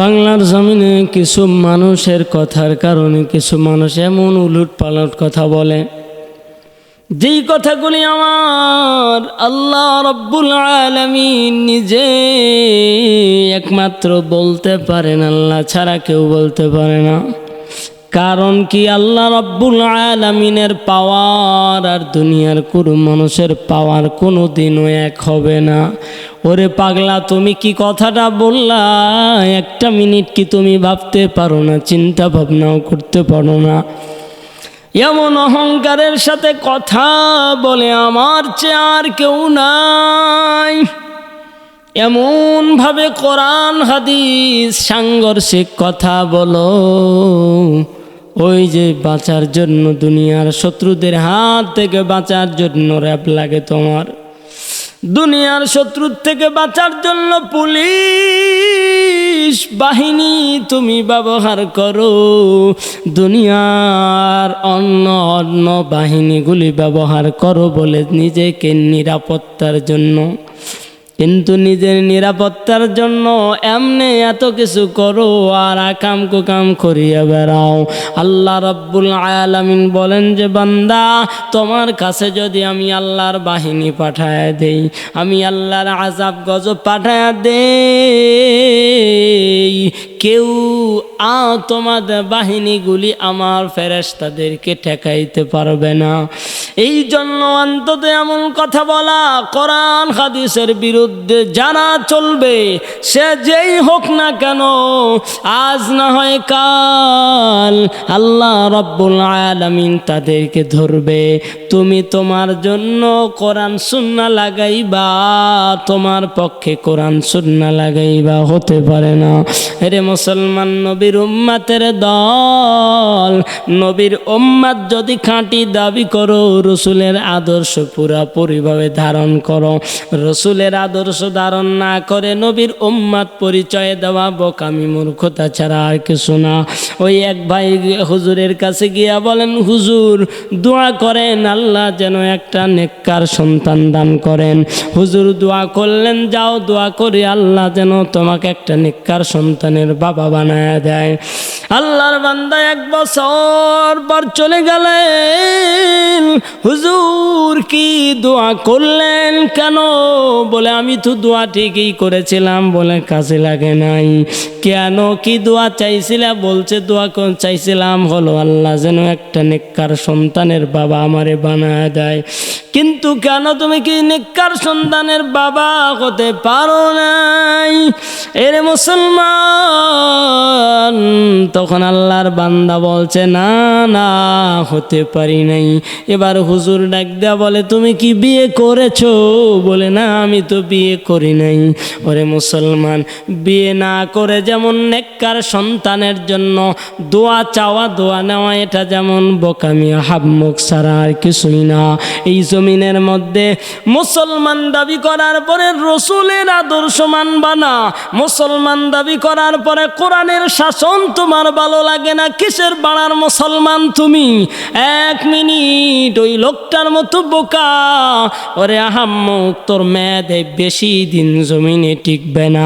বাংলার জমিনে কিছু মানুষের কথার কারণে কিছু মানুষ এমন উলুট পালট কথা বলে। যেই কথাগুলি আমার আল্লাহ রব্বুল আলমিন নিজে একমাত্র বলতে পারেন, আল্লাহ ছাড়া কেউ বলতে পারে না। কারণ কি আল্লাহ রব্বুল আলমিনের পাওয়ার আর দুনিয়ার কোনো মানুষের পাওয়ার কোনো দিনও এক হবে না। ওরে পাগলা, তুমি কি কথাটা বললা? একটা মিনিট কি তুমি ভাবতে পারো না, চিন্তা ভাবনাও করতে পারো না। এমন অহংকারের সাথে কথা বলে আমার চেয়ে আর কেউ নাই। এমন ভাবে কোরআন, হাদিস, সাংঘর্ষিক কথা বলো। ওই যে বাঁচার জন্য দুনিয়ার শত্রুদের হাত থেকে বাঁচার জন্য র্যাপ লাগে তোমার। দুনিয়ার শত্রুর থেকে বাঁচার জন্য পুলিশ বাহিনী তুমি ব্যবহার করো। দুনিয়ার অন্য অন্য বাহিনীগুলি ব্যবহার করো বলে নিজেকে নিরাপত্তার জন্য। কিন্তু নিজের নিরাপত্তার জন্য এমনি এত কিছু করো আর আকাম কুকাম করিয়া বেড়াও। আল্লাহ রব্বুল আলামিন বলেন যে, বান্দা, তোমার কাছে যদি আমি আল্লাহর বাহিনী পাঠায় দেই, আমি আল্লাহর আজাব গজব পাঠায় দেই, কেউ আ তোমাদের বাহিনীগুলি আমার ফেরেস্তাদেরকে ঠেকাইতে পারবে না। এই জন্য অন্তত এমন কথা বলা, কোরআন, হাদিসের বিরুদ্ধে যারা চলবে, সে যেই হোক না কেন, আজ না হয় কাল আল্লাহ রব্বুল আলামিন তাদেরকে ধরবে। তুমি তোমার জন্য কোরআন, সুন্না লাগাইবা, তোমার পক্ষে কোরআন, সুন্না লাগাইবা, হতে পারে না। রে মুসলমান নবীর উম্মাতের দল, নবীর উম্মাত যদি খাঁটি দাবি করো, রসুলের আদর্শ পুরাপুরিভাবে ধারণ করো। রসুলের আদর্শ ধারণ না করে নবীর উম্মাত পরিচয় দেওয়া বোকামি মূর্খতা ছাড়া আর কিছু না। ওই এক ভাই হুজুরের কাছে গিয়া বলেন, হুজুর, দোয়া করেন, আল্লাহ যেন একটা নেককার সন্তান দান করেন। হুজুর, দোয়া করলেন, যাও দোয়া করে, আল্লাহ যেন তোমাকে একটা নেককার সন্তানের বাবা বানায় দেয়। আল্লাহর বান্দা এক বছর পর চলে গেলেন। হুজুর, কি দোয়া করলেন কেন? বলে আমি তো দোয়া ঠিকই করেছিলাম বলে কাজে লাগে নাই। কেন কি দোয়া চাইছিলা? বলছে, দোয়া কোন চাইছিলাম? হলো আল্লাহ যেন একটা নেককার সন্তানের বাবা আমারে বানায় দেয়। কিন্তু কেন তুমি কি নেককার সন্তানের বাবা হতে পারো নাই? এর মুসলমান, তখন আল্লাহর বান্দা বলছে, না না, হতে পারি নাই। এবার হুজুর ডাক দেয়া বলে, তুমি কি বিয়ে করেছ? বলে, না, আমি তো বিয়ে করি নাই। ওরে মুসলমান, বিয়ে না করে যেমন নেককার সন্তানের জন্য দোয়া চাওয়া, দোয়া নেওয়া, এটা যেমন বোকামি হাবমুখ ছাড়া আর কিছুই না। এই জমিনের মধ্যে মুসলমান দাবি করার পরে রসুলের আদর্শ মানবা না। মুসলমান দাবি করার পরে কোরআনের শাসন তোমার ভালো লাগে না, কিসের বাড়ার মুসলমান তুমি? এক মিনিট, ওই লোকটার মতো বোকা। ওরে আহাম্মক, তোর মেয়াদে বেশি দিন জমিনে টিকবে না।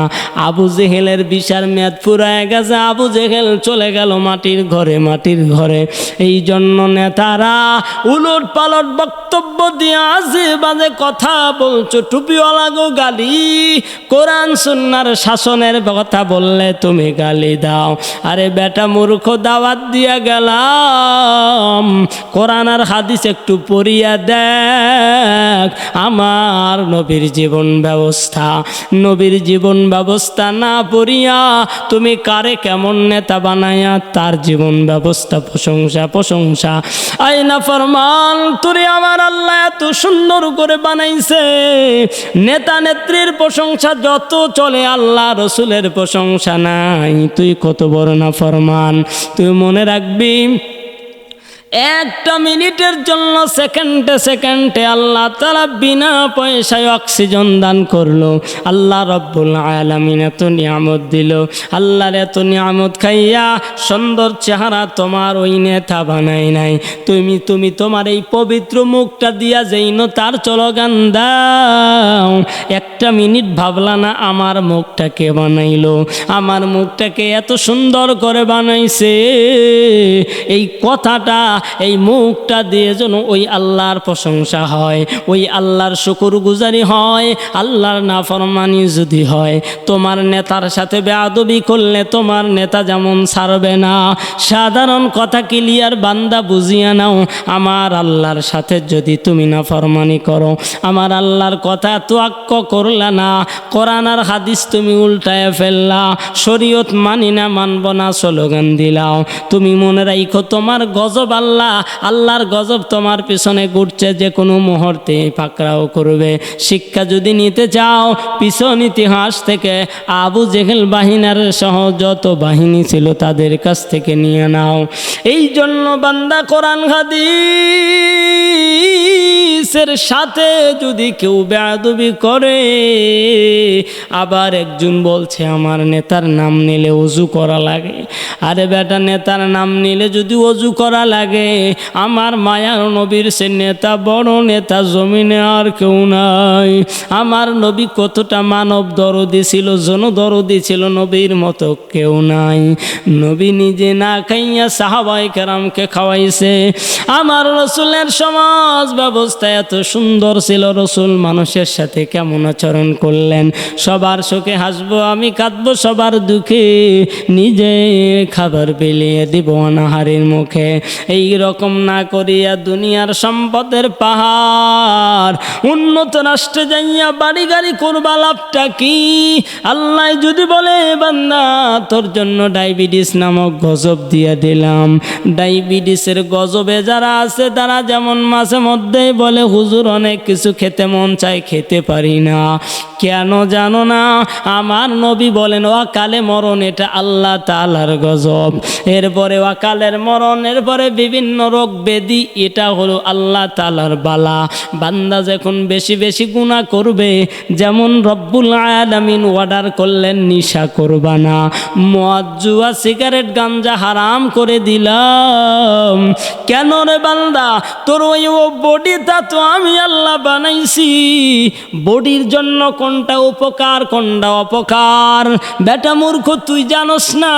আবু জেহেলের বিশার মেয়াদ ফুরায় গেছে। আবু জেহেল চলে গেল মাটির ঘরে মাটির ঘরে। এই জন্য নেতারা উলট পালট বক্তব্য দিয়ে আজে বাজে কথা বলছো। টুপিওয়ালা গো গালি, কোরআন সুন্নার শাসনের কথা বললে তুমি গালি দাও। আরে বেটা মূর্খ দাওয়াত দিয়া গেলাম। কোরআন আর হাদিস একটু পড়িয়া দেখ। আমার নবীর জীবন ব্যবস্থা। নবীর জীবন ব্যবস্থা না পড়িয়া তুমি কারে কেমন নেতা বানাইয়া তার জীবন ব্যবস্থা, প্রশংসা প্রশংসা। আইনা ফরমান, তুরে আমার আল্লাহ এত সুন্দর করে বানাইছে। নেতা নেত্রীর প্রশংসা যত চলে, আল্লাহ রসুলের প্রশংসা নাই। তুই কত বড় না ফরমান। তুই মনে রাখবি একটা মিনিটের জন্য সেকেন্ডে সেকেন্ডে আল্লাহ তালা বিনা পয়সায় অক্সিজেন দান করল। আল্লাহ রব্বুল আলমিন এত নিয়ামত দিল। আল্লাহর এত নিয়ামত খাইয়া সুন্দর চেহারা তোমার ওই নেতা বানাই নাই। তুমি তুমি তোমার এই পবিত্র মুখটা দিয়া যেই যেইন তার চলগান দাও। একটা মিনিট ভাবলা না আমার মুখটাকে বানাইলো? আমার মুখটাকে এত সুন্দর করে বানাইছে। এই কথাটা এই মুখটা দিয়ে যেন ওই আল্লাহর প্রশংসা হয়, ওই আল্লাহর শুকুর গুজারি হয়, আল্লাহর নাফরমানি যদি হয়, তোমার নেতার সাথে বেআদবি করলে তোমার নেতা যেমন ছাড়বে না। সাধারণ কথা ক্লিয়ার বান্দা বুঝিয়া নাও, আমার আল্লাহর সাথে যদি তুমি না ফরমানি করো, আমার আল্লাহর কথা তোয়াক্ক করলা না, কোরআন আর হাদিস তুমি উল্টায় ফেললা, শরীয়ত মানি না, মানব না, স্লোগান দিলাও। তুমি মনে রাখো তোমার গজব আল্লাহ আল্লাহর গজব তোমার পিছনে ঘুরছে, যে কোনো মুহূর্তে পাকড়াও করবে। শিক্ষা যদি নিতে চাও, পিছন ইতিহাস থেকে আবু জেহেল বাহিনার সহ যত বাহিনী ছিল তাদের কাছ থেকে নিয়ে নাও। এই জন্য বান্দা কোরআন হাদিসের সাথে যদি কেউ বেয়াদবি করে, আবার একজন বলছে, আমার নেতার নাম নিলে অজু করা লাগে। আরে বেটা, নেতার নাম নিলে যদি অজু করা লাগে, আমার মায়ার নবীর সে নেতা বড় নেতা, জমিনে আর কেউ নাই। আমার নবী কতটা মানব দরদি ছিল জন দরদি ছিল, নবীর মতো কেউ নাই। নবী নিজে না খাইয়া সাহাবাই কেরামকে খাওয়াইছে। আমার রসুলের সমাজ ব্যবস্থা এত সুন্দর ছিল রসুল, মানুষের সাথে কেমন আচরণ করলেন? সবার সুখে হাসবো, আমি কাঁদবো, সবার দুঃখে নিজে খাবার বিলিয়ে দিব অনাহারের মুখে। এই রকম না করিয়া দুনিয়ার সম্পদের পাহাড়, উন্নত রাষ্ট্রে যাইয়া বাড়ি গাড়ি করবা লাভটা কি? আল্লাহ যদি বলে, বান্দা, তোর জন্য ডায়াবেটিস নামক গজব দিয়ে দিলাম। ডায়াবেটিসের গজবে যারা আছে, তারা যেমন মাঝে মধ্যেই বলে হুজুর, অনেক কিছু খেতে মন চায়, খেতে পারি না। কেন জানো না? আমার নবী বলেন ওয়াকালে মরণ এটা আল্লাহ তালার গজব। এরপরে ওয়াকালের মরণ, এরপরে বিভিন্ন রোগ বেদি এটা হলো আল্লাহ তালার বালা। বান্দা যখন বেশি বেশি গুণা করবে, যেমন রব্বুল আলামিন অর্ডার করলেন, নিশা করবা না। মদ সিগারেট গাঞ্জা হারাম করে দিলাম। কেন রে বান্দা? তোর ওই ও বডিটা তো আমি আল্লাহ বানাইছি, বডির জন্য কোনটা উপকার, কোনটা অপকার? বেটা মূর্খ, তুই জানোস না,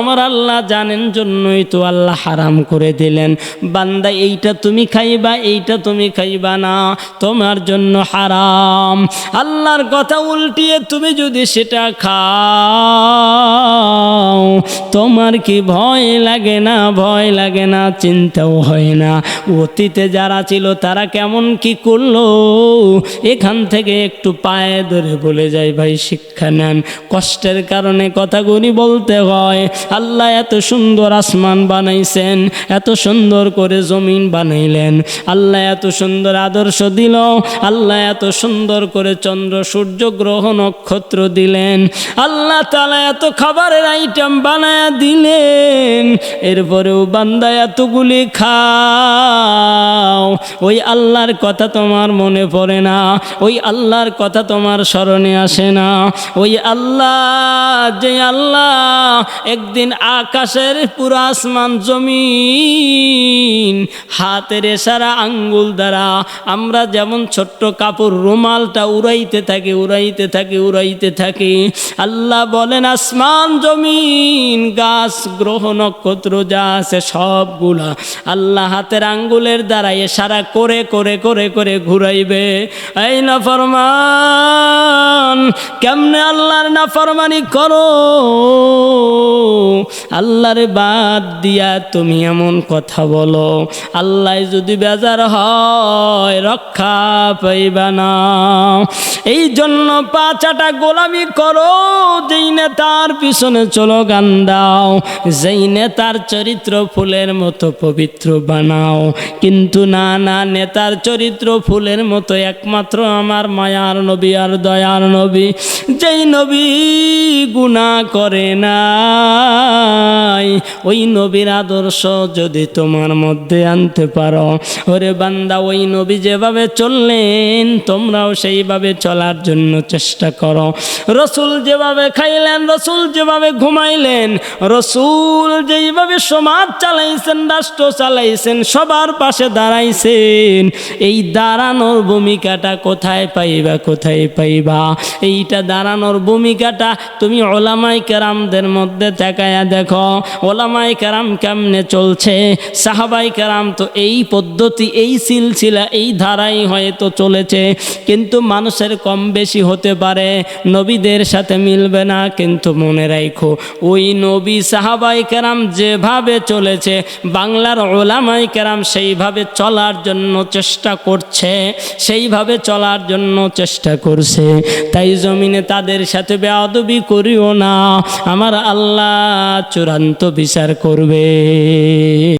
আমার আল্লাহ জানেন জন্যই তো আল্লাহ হারাম করে দিলেন। বান্দা, এইটা তুমি খাইবা, এইটা তুমি খাইবা না, তোমার জন্য হারাম। আল্লাহর কথা উল্টিয়ে তুমি যদি সেটা খাও, তোমার কি ভয় লাগে না? ভয় লাগে না, চিন্তাও হয় না। অতীতে যারা ছিল, তারা কেমন কি করল, এখান থেকে একটু পায়ে ধরে বলে যায়, ভাই, শিক্ষা নেন। কষ্টের কারণে কথাগুলি বলতে হয়, আল্লাহ এত সুন্দর আসমান বানাইছেন, এত সুন্দর করে জমিন বানাইলেন। আল্লাহ এত সুন্দর আদর্শ দিল, আল্লাহ এত সুন্দর করে চন্দ্র, সূর্য, গ্রহ, নক্ষত্র দিলেন। আল্লাহ তালা এত খাবারের আইটেম বানায় দিলেন। এরপরেও বান্দা এতগুলি খাও, ওই আল্লাহর কথা তোমার মনে পড়ে না, ওই আল্লাহর কথা তোমার স্মরণে আসে না। ওই আল্লাহ, যে আল্লাহ, একদিন আকাশের পুরো আসমান জমিন, হাতের এসারা আঙ্গুল দ্বারা আমরা যেমন ছোট্ট কাপড় রুমালটা উড়াইতে থাকি উড়াইতে থাকি উড়াইতে থাকি, আল্লাহ বলেন, আসমান জমিন, গাছ, গ্রহ, নক্ষত্র যা আছে সবগুলা আল্লাহ হাতের আঙ্গুলের দ্বারা এসারা করে করে করে করে করে ঘুরাইবে। এই না ফরমান কেমনে আল্লাহর না ফরমানি করো? আল্লাহর বাদ দিয়া তুমি এমন কথা বলো। আল্লাহ যদি বেজার হয়, রক্ষা পাইবা না। এই জন্য পাঁচাটা গোলামি করো, যেই নেতার পিছনে চলো গান দাও, যেই নেতার চরিত্র ফুলের মতো পবিত্র বানাও। কিন্তু না না নেতার চরিত্র ফুলের মতো একমাত্র আমার মায়ার নবী আর দয়ার নবী। যেই নবী গুণা করে না ভাই ওই নবীর আদর্শ যদি তোমার মধ্যে আনতে পারো। ওরে বান্দা, ওই নবী যেভাবে চললেন, তোমরাও সেইভাবে চলার জন্য চেষ্টা করো। রসুল যেভাবে খাইলেন, রসুল যেভাবে ঘুমাইলেন, রসুল যেইভাবে সমাজ চালাইছেন, রাষ্ট্র চালাইছেন, সবার পাশে দাঁড়াইছেন এই দাঁড়ানোর ভূমিকাটা কোথায় পাইবা কোথায় পাইবা? এইটা দাঁড়ানোর ভূমিকাটা তুমি ওলামাই কেরামদের মধ্যে তাকায়া দেখো। ওলামাই কেরাম কেমনে চলছে? সাহাবাই কেরাম তো এই পদ্ধতি, এই সিলসিলা, এই ধারাই হয়তো চলেছে। কিন্তু মানুষের কম বেশি হতে পারে, নবীদের সাথে মিলবে না। কিন্তু মনে রাখো ওই নবী সাহাবাই কেরাম যেভাবে চলেছে, বাংলার ওলামাই কেরাম সেইভাবে চলার জন্য চেষ্টা করছে, সেইভাবে চলার জন্য চেষ্টা করছে। তাই জমিনে তাদের সাথে বেয়াদবি করিও না। আমার আল্লাহ চূড়ান্ত বিচার করবে।